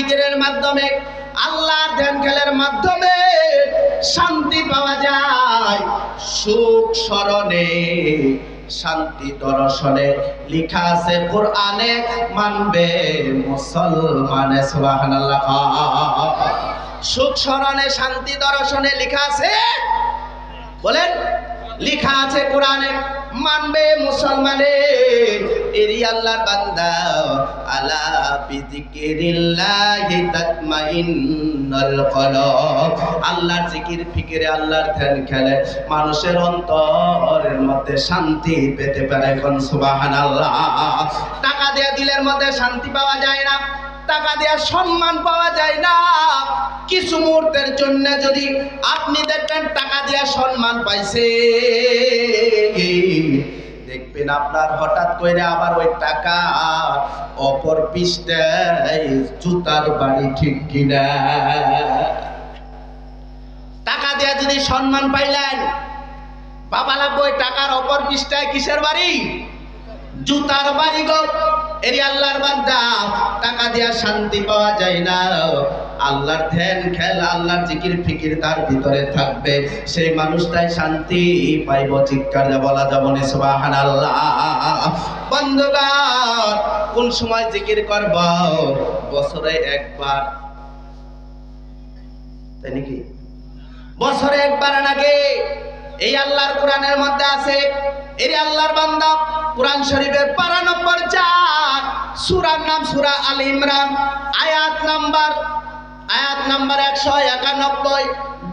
জিকিরের মাধ্যমে, আল্লাহর ধ্যান খেলের মাধ্যমে শান্তি পাওয়া যায়। সুখ স্মরণে, শান্তি দর্শনে লেখা আছে, কোরআনে মানবে মুসলমানে, সুবহানাল্লাহ। সুখ স্মরণে, শান্তি দর্শনে লেখা আছে, বলেন, লেখা আছে কোরআনে। মানবে মুসলমানে এরি আল্লাহর বান্দা। আলা বিযিকিরিল্লাহি তাতমাইন্নুল কলব। আল্লাহর জিকির ফিকিরে আল্লাহর ধ্যান খেলে। মানুষের অন্তরের মধ্যে শান্তি পেতে পারে কোন সুবহানাল্লাহ। টাকা দেয়া দিলের মধ্যে শান্তি পাওয়া যায় না। টাকা দেওয়া সম্মান পাওয়া যায় না। কিছু মুহূর্তের জন্য যদি আপনি দেখবেন টাকা দেওয়া সম্মান পাইছে দেখবেন আপনার হঠাৎ করে আবার ওই টাকা অপর পৃষ্ঠায় জুতার বাড়ি ঠিক কিনা? টাকা দেয়া যদি সম্মান পাইলেন, বাবা লাগবে ওই টাকার অপর পৃষ্ঠায় কিসের বাড়ি? জুতার বাড়ি গো। এরি আল্লাহর বান্দা, টাকা দেয়া শান্তি পাওয়া যায় না। আল্লাহর ধ্যান, খেল, আল্লাহর জিকির, ফিকির তার ভিতরে থাকবে। সেই মানুষটাই শান্তি পাইব, চিৎকার বলা যাব না, সুবহানাল্লাহ। বন্ধুগণ, কোন সময় জিকির করব? বছরে একবার। তাই নাকি? বছরে একবার নাকি এই আল্লাহর কোরআনের মধ্যে আছে, এই আল্লাহর বান্দা কোরআন শরীফের পারা নম্বর চার, সুরার নাম সুরা আল ইমরান, আয়াত নাম্বার আয়াত নাম্বার একশো একানব্বই,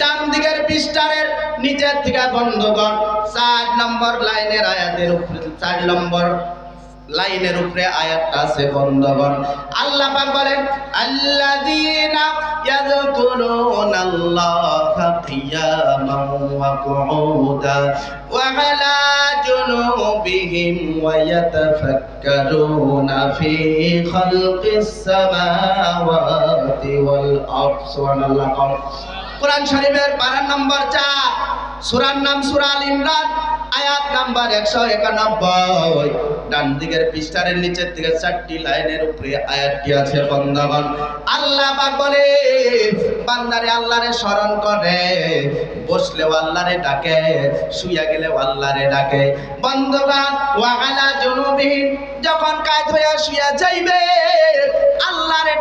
ডান দিকের পৃষ্ঠারের নিচের থেকে বন্ধগণ চার নম্বর লাইনের আয়াতের উপরে, চার নম্বর লাইনের উপরে আয়াতটা আছে বন্ধগণ আল্লাহ পাক বলেন, আল্লাযীনা ইয়াযকুরুনাল্লাহা কিয়ামান ওয়া কুউদা ওয়া আলা জুনুবিহিম ويتفكرون في خلق السماوات والأرض سبحان الله সুবহানাল্লাহ কোরআন শরীফের পারা নম্বর চার, সুরার নাম সুরাল ইমরান, আয়াত নাম্বার একশো একানব্বই। ডান দিকের পৃষ্ঠারের নিচের দিকে চারটি লাইনের উপরে আয়াতটি আছে বন্দাবান আল্লাহ পাক বলে, বান্দারে আল্লাহরে স্মরণ করে বসলে আল্লাহরে ডাকে, শুইয়া গেলেও আল্লাহরে ডাকে। বন্দবান ওয়াহালা জনুবিহীন যখন কাজ হইয়া শুইয়া যাইবে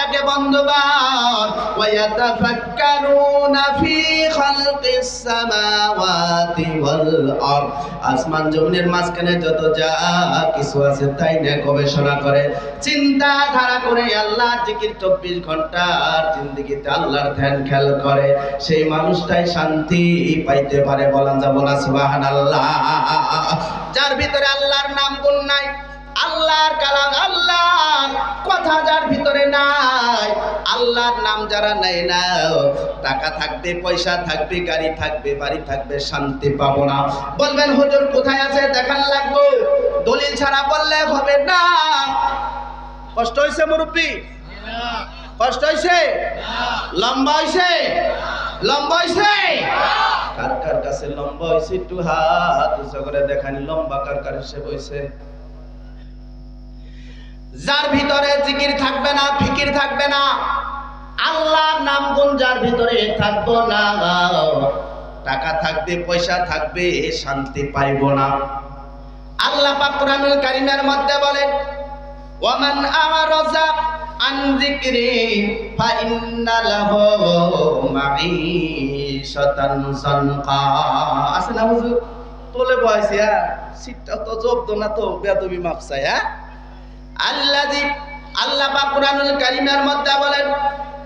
আল্লাহরে ডাকে বন্ধগান ওয়ায়াতাফাক্কারুনা ফি খালকিস সামাওয়াতি ওয়াল আরদ। আসমান জমিনের মাঝখানে যত যা কিছু আছে তাই নিয়ে গবেষণা করে। চিন্তা ধারা করে আল্লাহর জিকির চব্বিশ ঘণ্টার জিন্দগিতে আল্লাহর ধ্যান খেয়াল করে। সেই মানুষটাই শান্তি পাইতে পারে বলা যাব না সুবাহান আল্লাহ যার ভিতরে আল্লাহর নাম গুণ নাই, আল্লাহর কালাম আল্লাহর নাম যারা নেয় না, টাকা থাকবে, পয়সা থাকবে, গাড়ি থাকবে, বাড়ি থাকবে, শান্তি পাবো না। বলবেন, হুজুর, কোথায় আছে? দেখান লাগবো। দলিল ছাড়া বললে হবে না। কষ্ট হয়েছে মুরব্বী? কষ্ট হয়েছে লম্বা হয়েছে লম্বা হয়েছে কার কার কাছে লম্বা হয়েছে একটু হাত উঁচু করে দেখানি, লম্বা কার কার হিসেবে হয়েছে যার ভিতরে জিকির থাকবে না, ফিকির থাকবে না আল্লাহর নাম গুণ যার ভিতরে থাকব না। টাকা থাকবে, পয়সা থাকবে শান্তি পাইব না। আল্লাহ পাক কোরআনুল কারীমের মধ্যে বলেন ওয়ামান আমারাজা আন ফা ইন্না লাহু মাঈশাতান সানকা। আছে না হুজুর? তোলে বয়সে হ্যাঁ? সিটটা তো জব্দ না তো, বেদবি মাপসায় হ্যাঁ? আল্লাহ পাক কোরআনুল কারীমের মধ্যে বলেন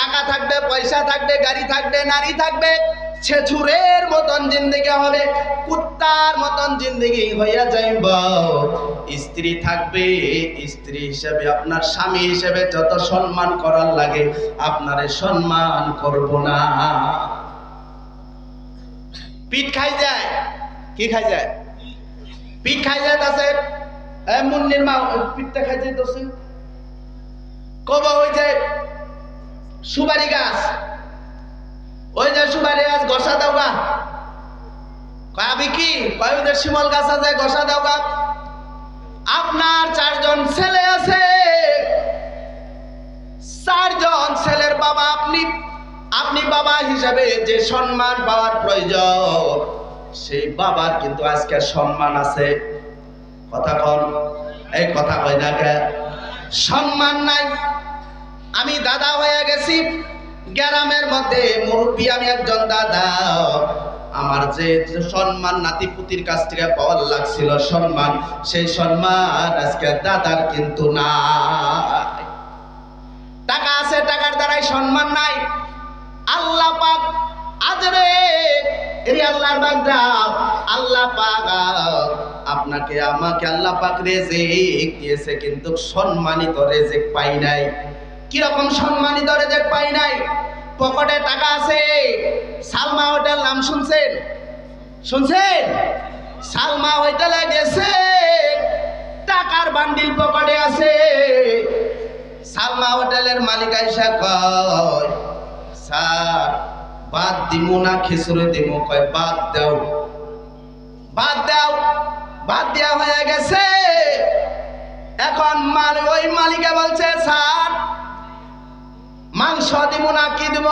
টাকা থাকবে, পয়সা থাকবে, গাড়ি থাকবে, নারী থাকবে ছেছুরের মতন জিন্দেগি হবে, কুত্তার মতন জিন্দেগি হইয়া যাইব। স্ত্রী থাকবে, স্ত্রী হিসেবে আপনার স্বামী হিসেবে যত সম্মান করার লাগে, আপনারে সম্মান করব না। পিঠ খাই যায়? কি খাই যায়? পিঠ খাই যায় তাছে মুন্নির মা, পিঠটা খাইতে দোষে কব ওই যে সুপারি গাছ। ওই যে সুপারি গাছ গসা দাও গা আমি কি? কয় শিমল গাছ আছে গসা দাও গা আপনার চারজন ছেলে আছে। চারজন ছেলের বাবা আপনি। আপনি বাবা হিসাবে যে সম্মান পাওয়ার প্রয়োজন, সেই বাবার কিন্তু আজকে সম্মান আছে। কথা কন, এই কথা কয় না সম্মান নাই। আমি দাদা হয়ে গেছি। গ্রামের মধ্যে মুরব্বী আমি একজন দাদা। আমার যে সম্মান নাতিপুতির কাছ থেকে পাওয়ার লাগছিল সম্মান, সেই সম্মান আজকে দাদার কিন্তু না টাকা আছে, টাকার দ্বারাই সম্মান নাই। আল্লাহ পাক আজরে এই আল্লাহর বান্দা, আল্লাহ পাক আপনাকে, আমাকে আল্লাহ পাক রেজিক দিয়েছে, কিন্তু সম্মানিত রেজিক পাই নাই। কি রকম সম্মানিত রেজিক পাই নাই? পকেটে টাকা আছে। সালমা হোটেল নাম শুনছেন? শুনছেন? সালমা হোটেলে গেছে। টাকার বান্ডিল পকেটে আছে। সালমা হোটেলের মালিক আইসা কয়, স্যার, বাদ দিমু না, খিচুড়ি দিমু। কয়, বাদ দাও। বাদ দাও? বাদ দেওয়া হয়ে গেছে। এখন মাল ওই মালিকে বলছে, স্যার মাংস দিব না, কি দিব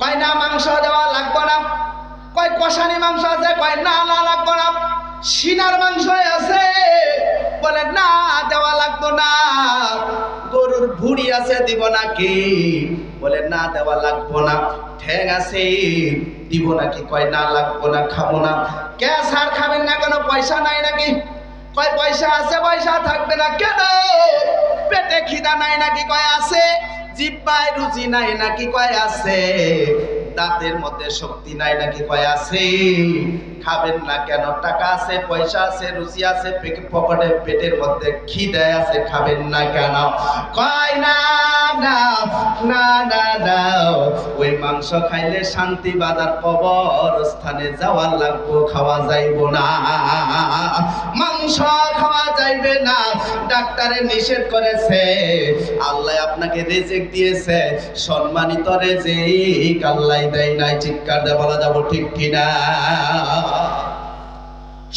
কয় না, মাংস দেওয়া লাগবে না। কয়, কষানি মাংস আছে, কয়, না না, লাগবে না। সিনার মাংস আছে, বলে, না, দেওয়া লাগবে না। গরুর ভুড়ি আছে, দিব নাকি বলে, না, দেওয়া লাগবো না। ঠ্যাং আছে, দিব নাকি কয়, না, লাগবো না, খাব না। কে সার খাবেন না কেন? পয়সা নাই নাকি? কয়, পয়সা আছে, পয়সা থাকবে না। কেন? পেটে খিদা নাই নাকি? কয়, আছে। রুচি নাই নাকি কয় আছে? দাঁতের মধ্যে শক্তি নাই নাকি কয় আছে? খাবেন না কেন? টাকা আছে, পয়সা আছে রুচি আছে পকেটে, পেটের মধ্যে খিদে আছে, খাবেন না কেন? কয়, না না না না না। ওই মাংস খাইলে শান্তি বাজার কবর স্থানে যাওয়া লাগবো, খাওয়া যাইব না। মাংস যাইবে না, ডাক্তারে নিষেধ করেছে। আল্লাহ আপনাকে রেজেক দিয়েছে, সম্মানিত রেজেক আল্লাহ দেয় নাই, চিৎকার দিয়ে বলা যাব ঠিক কিনা?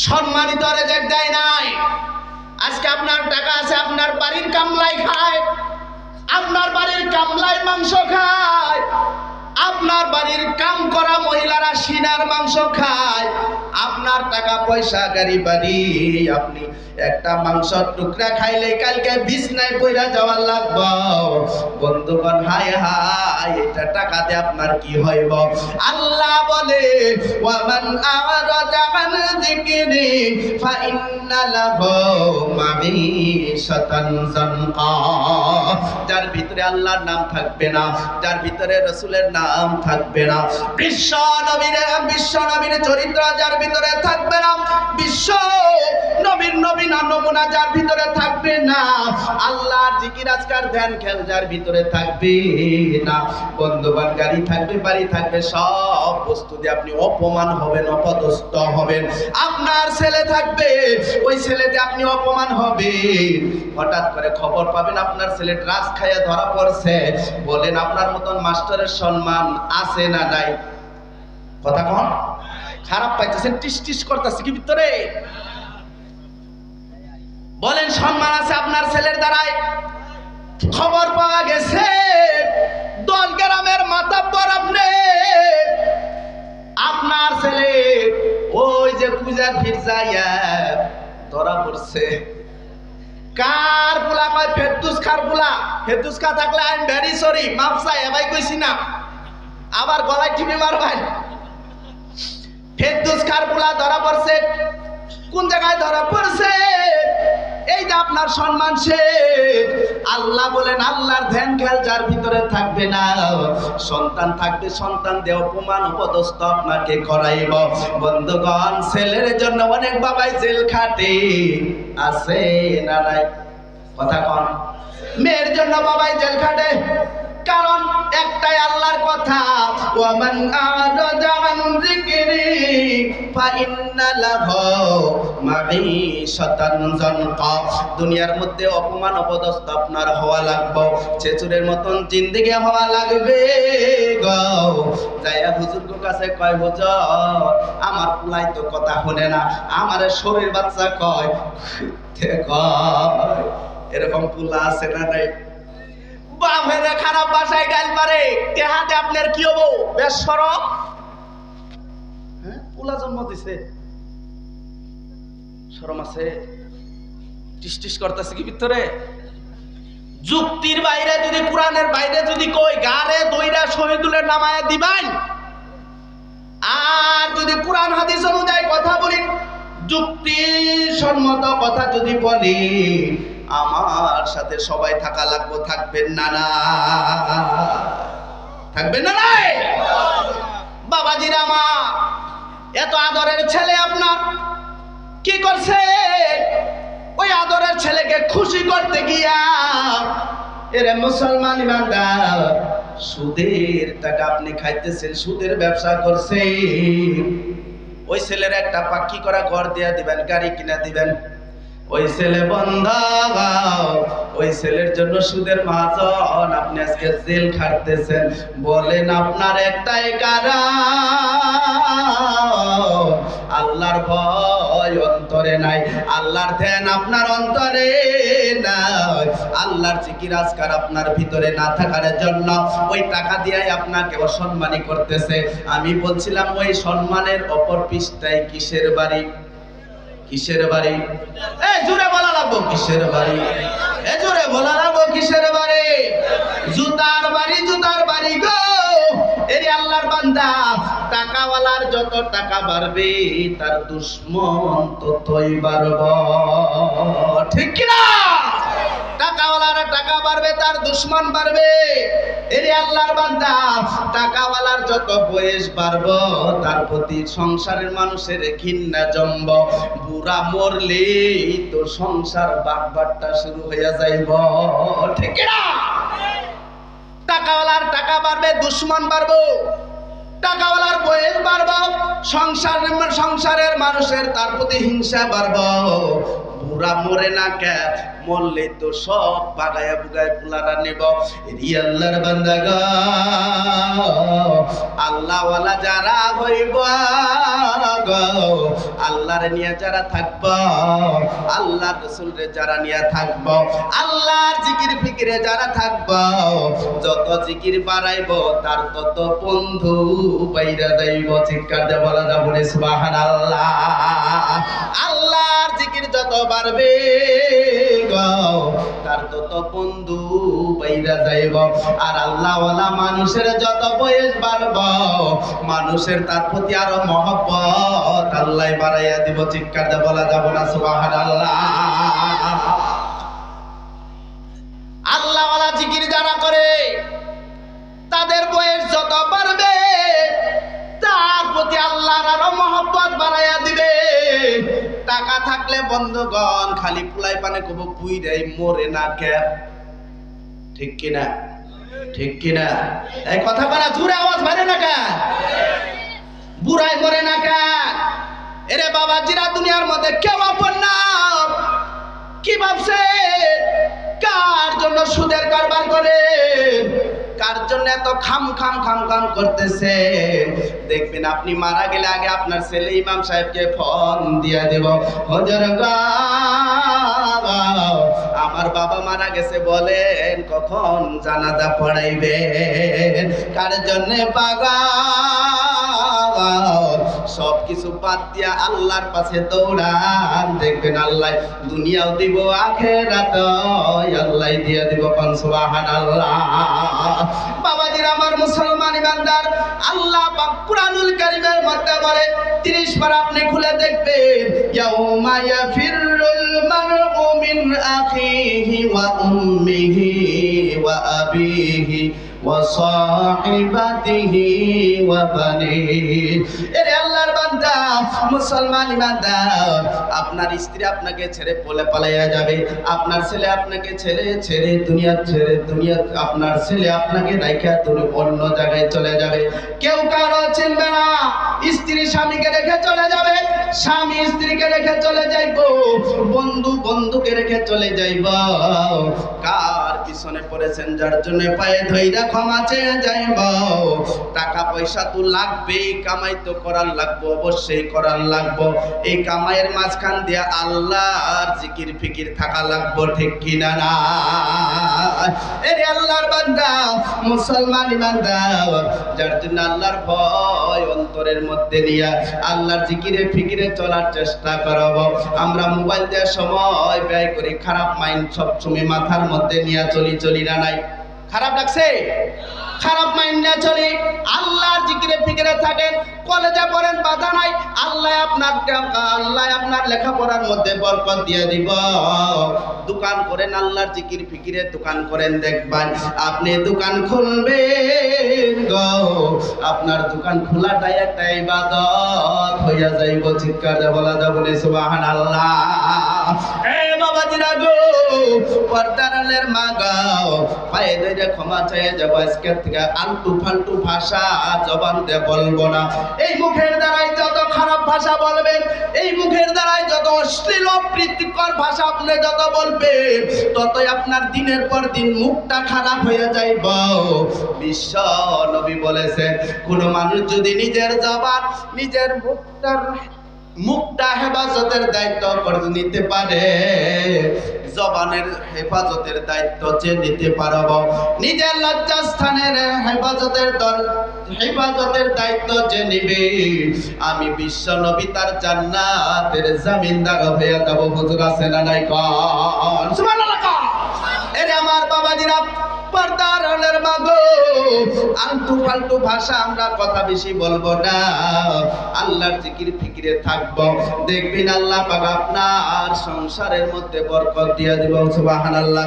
সম্মানিত রেজেক দেয় নাই। আজকে আপনার টাকা আছে, আপনার বাড়ির কামলাই খায়, আপনার বাড়ির কামলাই মাংস খায়। আপনার বাড়ির কাম করা মহিলারা সিনার মাংস খায়। আপনার টাকা পয়সা গাড়ি বাড়ি, আপনি একটা মাংসর টুকরা খাইলে কালকে বিছনায় পয়রা যাওয়ার লাগব। বন্ধুগণ, হায় হায় এটা টাকা দিয়ে আপনার কি হইব? আল্লাহ বলে, ওয়ামান আরাদা আন যিকরি ফা ইন্না লাহু মাঈশাতান জানকা যার ভিতরে আল্লাহর নাম থাকবে না, যার ভিতরে রসুলের নাম থাকবে না। বিশ্ব নবীর বিশ্ব নবীর চরিত্র যার ভিতরে থাকবে না, বিশ্ব নবীর নবীন নমুনা যার ভিতরে থাকবে না। আল্লাহর জিকির আজকার ধ্যান খেল ভিতরে থাকবে না। বন্ধুবান গাড়ি থাকবে, বাড়ি থাকবে, সব বস্তু দিয়ে আপনি অপমান হবেন, অপদস্থ হবেন। আপনার ছেলে থাকবে, ওই ছেলেতে আপনি অপমান হবেন। হঠাৎ করে খবর পাবেন, আপনার ছেলে ড্রাগস খাইয়া ধরা পড়ছে। বলেন, আপনার মতন মাস্টারের সম্মান আছে না নাই? কথা কন। খারাপ পাইতেছেন, টিস টিস করতেছে কি ভিতরে? বলেন, সম্মান আছে আপনার ছেলের দ্বারাই খবর পাওয়া গেছে, দল গ্রামের মাতাব্বর আপনি আপনার ছেলে ওই যে পূজা ফিরজাইয়া ধরা পড়ছে। কার পোলা কয়, ফেরদুস খার পোলা? ফেরদুস খা থাকলে আই এম ভেরি সরি, মাফ চাই, এবাই কইছি না। আবার গলায় টিপে মারবেন। ফেরদুস খার পোলা ধরা পড়ছে। কোন জায়গায় ধরা পড়ছে? এই যে আপনার সম্মান শেষ। আল্লাহ বলেন, আল্লাহর ধ্যান খেয়াল যার ভিতরে থাকবে না। সন্তান থাকবে, সন্তান দিয়ে প্রমাণ উপদস্থ আপনাকে করাইব। বন্ধুগণ, ছেলের জন্য অনেক বাবাই জেল খাটে। আছে না নাই? কথা কন। মেয়ের জন্য বাবাই জেল খাটে। কারণ একটাই আল্লাহর কথা, ওয়ামান আরাদা আন যিকরি ফাইন্না লাহু মাঈশাতান জানকা দুনিয়ার মধ্যে অপমান, অপদস্থ আপনার হওয়া লাগবে, চেচুরের মতন জিন্দেগি হওয়া লাগবে গো। যাইয়া হুজুর কাছে কয়, হুজুর, আমার পুলাই তো কথা শুনে না, আমার শরীর বাচ্চা কয় কয় এরকম পুলা আছে না নাই? খারাপ বাসায় পারে আপনার কি হব? বেশ সরব। হ্যাঁ পুলা জন্ম দিছে। শরম আছে। টিস করতেছে কি ভিতরে? যুক্তির বাইরে যদি, কোরআনের বাইরে যদি কই, গারে দইরা শহীদুলের নামায় দিবান আর যদি কোরআন হাদিস অনুযায়ী কথা বলি, যুক্তি সম্মত কথা যদি বলি আমার সাথে সবাই থাকা লাগবো, থাকবেন না না। থাকবেন না নাই বাবাজির আমার এত আদরের ছেলে আপনার, কি করছে? ওই আদরের ছেলেকে খুশি করতে গিয়া এরে মুসলমান ইমানদার, সুদের টাকা আপনি খাইতেছেন, সুদের ব্যবসা করছেন। ওই ছেলের একটা পাখি করা ঘর দিয়া দিবেন, গাড়ি কিনা দিবেন। ওই ছেলে বন্ধ ওই ছেলের জন্য সুদের মহাজন আপনি আজকে জেল খাটতেছেন। বলেন আপনার একটাই কারণ। আল্লাহর ভয় অন্তরে নাই। আল্লাহর ধ্যান আপনার অন্তরে নাই। আল্লাহর জিকির আজকার আপনার ভিতরে না থাকার জন্য ওই টাকা দিয়াই আপনাকে অসম্মানী করতেছে। আমি বলছিলাম, ওই সম্মানের অপর পৃষ্ঠায় কিসের বাড়ি? কিসের বাড়ি? এ জোরে বলা লাগবো কিসের বাড়ি? এ জোরে বলা লাগবো কিসের বাড়ি? জুতার বাড়ি জুতার বাড়ি গো। এরি আল্লাহর বান্দা, টাকাওয়ালার যত টাকা বাড়বে, তার দুশ্মন ততই বাড়ব। ঠিক কিনা? টাকাওয়ালার টাকা বাড়বে, তার দুশ্মন বাড়বে। এরে আল্লাহর বান্দা, টাকাওয়ালার যত বয়স বাড়ব, তার প্রতি সংসারের মানুষের ঘৃণা জম্ব। বুড়া মরলে তো সংসার বাগবাট্টা শুরু হইয়া যাইব। ঠিক না? টাকাওয়ালার টাকা বাড়বে, দুশ্মন বাড়বো। টাকাওয়ালার বয়স বাড়ব সংসারের সংসারের মানুষের তার প্রতি হিংসা বাড়ব। বুড়া মরে না কে মরলে তো সব বাগায়া বুগায় পুলারা নেব। আল্লাহর বান্দা গো আল্লাহওয়ালা যারা হইব আল্লাহর নিয়ে যারা থাকব, আল্লাহর রসুলরে যারা নিয়ে থাকব, আল্লাহর জিকির ফিকিরে যারা থাকব, যত জিকির বাড়াইব, তার তত বন্ধু বাইরা যাইব। চিৎকার দিয়ে বলা যাব রে সুবহানাল্লাহ। আল্লাহর জিকির যত বাড়বে তার তত বন্ধু বাইরা যাইব। আর আল্লাহওয়ালা মানুষের যত বয়স বাড়ব, মানুষের তার প্রতি আরও মহব্বত আল্লাহ বাড়াইয়া দিব। চিৎকার বলা যাব না, সুবহানাল্লাহ। আল্লাহওয়ালা জিকির যারা করে বন্ধগণ, খালি পুলাই পানে কব, পুই দেয় মরে না কে? ঠিক কিনা? ঠিক কিনা? এই কথা বলা জোরে আওয়াজ মানে না কে? বুড়াই মরে না কে? এরে বাবা, জিরা দুনিয়ার মধ্যে কেউ আপন না। কি ভাবছে? কার জন্য সুদের কারবার করে? কার জন্য এত খাম খাম খাম খাম করতেছে? দেখবেন আপনি মারা গেলে আগে আপনার ছেলে ইমাম সাহেবকে ফোন দিয়ে দেব। হজর গা, আমার বাবা মারা গেছে বলেন, কখন জানাজা পড়াইবে কার জন্যে পাগা সব কিছু বাদ দিয়া আল্লাহর পাশে দৌড়ান। দেখবেন আল্লাহ দুনিয়াও দিব আখেরাত আল্লাহ দিয়া দিব কোন, সুবহানাল্লাহ। বাবাজির আমার মুসলমান ইমানদার, আল্লাহ পাক কুরআনুল কারীমের মধ্যে বলে 30 বার আপনি খুলে দেখবেন, ইয়াউমা ইয়াফিরুল মারউ মিন আখিহি ওয়া উম্মিহি ওয়া আবিহি। وصاحبته وبنيه এরে আল্লাহর বান্দা বান্দা মুসলমান ইমানদার আপনার স্ত্রী আপনাকে ছেড়ে পলে পালাইয়া যাবে আপনার ছেলে আপনাকে ছেড়ে ছেড়ে দুনিয়া ছেড়ে দুনিয়া আপনার ছেলে আপনাকে রাইখা তুমি অন্য জায়গায় চলে যাবে কেউ কারো চিনবে না স্ত্রী স্বামীকে রেখে চলে যাবে স্বামী স্ত্রীকে রেখে চলে যাইব, বন্ধু বন্ধুকে রেখে চলে যাইব। কার পিছনে পড়েছেন, যার জন্য পায়ে ধইরা ক্ষমা চেয়ে যাইব। টাকা পয়সা তো লাগবেই, কামাই তো করার লাগবো, অবশ্যই করার লাগবো। এই কামাইয়ের মাঝখান দিয়ে আল্লাহর জিকির ফিকির থাকা লাগবো, ঠিক কিনা না? এরে আল্লাহর বান্দা মুসলমান বান্দা, যার জন্য আল্লাহর ভয় অন্তরের মধ্যে নিয়ে আল্লাহর জিকিরে ফিকিরে চলার চেষ্টা করব। আমরা মোবাইল দেওয়ার সময় ব্যয় করি, খারাপ মাইন্ড সবসময় মাথার মধ্যে নিয়ে চলি চলি না নাই। খারাপ লাগছে? খারাপ মাইন্ড না চলে, আল্লাহর জিকিরে ফিকিরে থাকেন, কলেজে পড়েন, বাধা নাই, আল্লাহ আপনার আল্লাহ আপনার লেখাপড়ার মধ্যে বরকত দিয়ে দিব। দোকান করেন, আল্লাহর জিকির ফিকিরে দোকান করেন, দেখবেন আপনি দোকান খুলবেন গো। আপনার দোকান খোলাটাই একটা ইবাদত। হইয়া যাইব, চিৎকার বলা যাবে না, সুবহানাল্লাহ। এ বাবাজিরা গো পর্দারালের ক্ষমা যাব, আজকে থেকে ফালতু ভাষা জবান বলব না। এই মুখের দ্বারাই যত খারাপ ভাষা বলবেন, এই মুখের দ্বারাই যত অশ্লীল প্রীতিকর ভাষা আপনি যত বলবেন, ততই আপনার দিনের পর দিন মুখটা খারাপ হয়ে যাইব। বিশ্ব নবী বলেছে, কোন মানুষ যদি নিজের জবান, নিজের মুখটার মুখটা হেফাজতের দায়িত্ব করে নিতে পারে। জবানের হেফাজতের দায়িত্ব যে নিতে পারব। নিজের লজ্জাস্থানের হেফাজতের দল- হেফাজতের দায়িত্ব যে নিবে। আমি বিশ্ব নবী তার জান্নাতের জামিনদার হয়ে যাব। হুজুর আছে না নাই কন সুবহানাল্লাহ কন। এরে আমার বাবাজিরা পর্দার হলের মাগো আলতু ফালতু ভাষা আমরা কথা বেশি বলব না। আল্লাহর জিকির ফিকিরে থাকব। দেখবেন আল্লাহ পাক আপনার সংসারের মধ্যে বরকত দিয়ে দিব সুবহানাল্লাহ